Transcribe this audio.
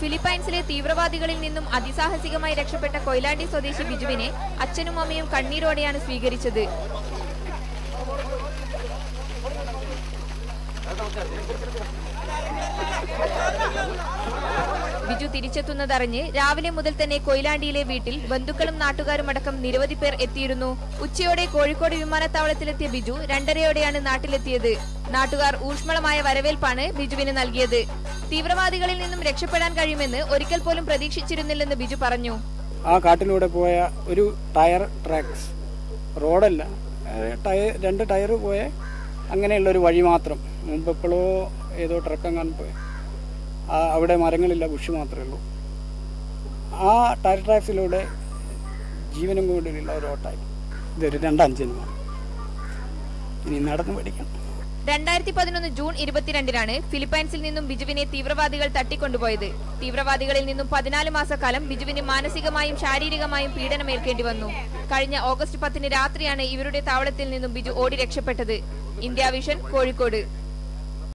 ഫിലിപ്പൈൻസിലെ തീവ്രവാദികളിൽ നിന്നും അതിസാഹസികമായി രക്ഷപ്പെട്ട കൊയിലാണ്ടി സ്വദേശി ബിജുവിനെ അച്ഛനും അമ്മയും കണ്ണീരോടെയാണ് സ്വീകരിച്ചത്. ബിജു തിരിച്ചെത്തുന്നതറിഞ്ഞ് രാവിലെ മുതൽ തന്നെ കൊയിലാണ്ടിയിലെ വീട്ടിൽ ബന്ധുക്കളും നാട്ടുകാരും അടക്കം നിരവധി പേർ എത്തിയിരുന്നു. ഉച്ചയോടെ കോഴിക്കോട് വിമാനത്താവളത്തിലെത്തിയ ബിജു രണ്ടരയോടെയാണ് നാട്ടിലെത്തിയത്. നാട്ടുകാർ ഊഷ്മളമായ വരവേൽപ്പാണ് ബിജുവിന് നൽകിയത്. തീവ്രവാദികളിൽ നിന്നും രക്ഷപ്പെടാൻ കഴിയുമെന്ന് ഒരിക്കൽ പോലും പ്രതീക്ഷിച്ചിരുന്നില്ലെന്ന് ബിജു പറഞ്ഞു. ആ കാട്ടിലൂടെ പോയ ഒരു ടയർ ട്രാക്സ് റോഡല്ല ടയർ രണ്ട് ടയർ പോയ അങ്ങനെയുള്ള ഒരു വഴി മാത്രം. മുമ്പ് എപ്പോഴോ ഏതോ ട്രക്കെങ്ങാൻ പോയി. ആ അവിടെ മരങ്ങളില്ല ബുഷ് മാത്രമേ ഉള്ളൂ. ആ ടയർ ട്രാക്സിലൂടെ ജീവനും കൂടിയുള്ള ഒരു ഓട്ടായി ഇതൊരു രണ്ടാം ജന്മം. ഇനി നടന്ന് പഠിക്കണം. രണ്ടായിരത്തി പതിനൊന്ന് ജൂൺ ഇരുപത്തിരണ്ടിനാണ് ഫിലിപ്പൈൻസിൽ നിന്നും ബിജുവിനെ തീവ്രവാദികൾ തട്ടിക്കൊണ്ടുപോയത്. തീവ്രവാദികളിൽ നിന്നും പതിനാല് മാസക്കാലം ബിജുവിന് മാനസികമായും ശാരീരികമായും പീഡനമേൽക്കേണ്ടി വന്നു. കഴിഞ്ഞ ഓഗസ്റ്റ് പത്തിന് രാത്രിയാണ് ഇവരുടെ താവളത്തിൽ നിന്നും ബിജു ഓടി രക്ഷപ്പെട്ടത്. India Vision Kozhikode.